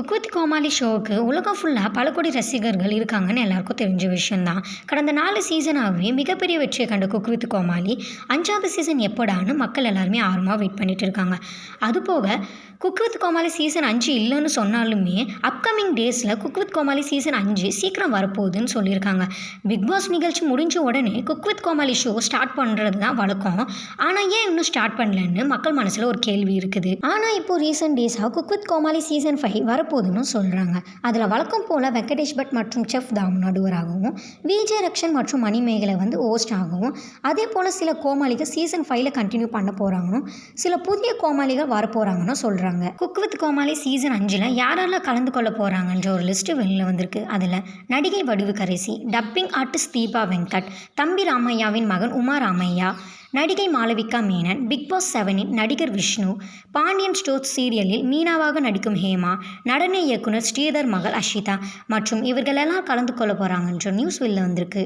Cook with கோமாளி ஷோவுக்கு உலகம் ஃபுல்லாக பல கோடி ரசிகர்கள் இருக்காங்கன்னு எல்லாருக்கும் தெரிஞ்ச விஷயம்தான். கடந்த நாலு சீசனாகவே மிகப்பெரிய வெற்றியை கண்ட குக் வித் கோமாளி அஞ்சாவது சீசன் எப்போடான்னு மக்கள் எல்லாருமே ஆர்வமாக வெயிட் பண்ணிட்டு இருக்காங்க. அதுபோக குக் வித் கோமாளி சீசன் அஞ்சு இல்லைன்னு சொன்னாலுமே அப்கமிங் டேஸில் குக் வித் கோமாளி சீசன் அஞ்சு சீக்கிரம் வரப்போகுதுன்னு சொல்லியிருக்காங்க. பிக் பாஸ் நிகழ்ச்சி முடிஞ்ச உடனே cook with Comali show start பண்ணுறது தான் வழக்கம். ஆனால் ஏன் இன்னும் ஸ்டார்ட் பண்ணலன்னு மக்கள் மனசில் ஒரு கேள்வி இருக்குது. ஆனால் இப்போ ரீசெண்ட் டேஸாக cook with Comali season five வர வரப்போகுதுன்னு சொல்கிறாங்க அதில் வழக்கம் போல் வெங்கடேஷ் பட் மற்றும் செஃப் தாம் நடுவராகவும் விஜய் ரக்ஷன் மற்றும் மணிமேகலை வந்து ஹோஸ்ட் ஆகவும் அதே போல் சில கோமாளிகள் சீசன் ஃபைவ்ல கண்டினியூ பண்ண போகிறாங்கன்னு சில புதிய கோமாளிகள் வரப்போகிறாங்கன்னு சொல்கிறாங்க குக் வித் கோமாளி சீசன் அஞ்சில் யாரெல்லாம் கலந்து கொள்ள போகிறாங்கன்ற ஒரு லிஸ்ட்டு வெளியில் வந்திருக்கு. அதில் நடிகை வடிவுக்கரசி டப்பிங் ஆர்டிஸ்ட் தீபா வெங்கட் தம்பி ராமையாவின் மகன் உமா ராமையா நடிகை மாளவிகா மேனன் பிக் பாஸ் செவனின் நடிகர் விஷ்ணு பாண்டியன் ஸ்டோர்ஸ் சீரியலில் மீனாவாக நடிக்கும் ஹேமா நடன இயக்குனர் ஸ்ரீதர் மகள் அஷிதா மற்றும் இவர்களெல்லாம் கலந்து கொள்ள போகிறாங்கன்ற நியூஸ் வெளில வந்திருக்கு.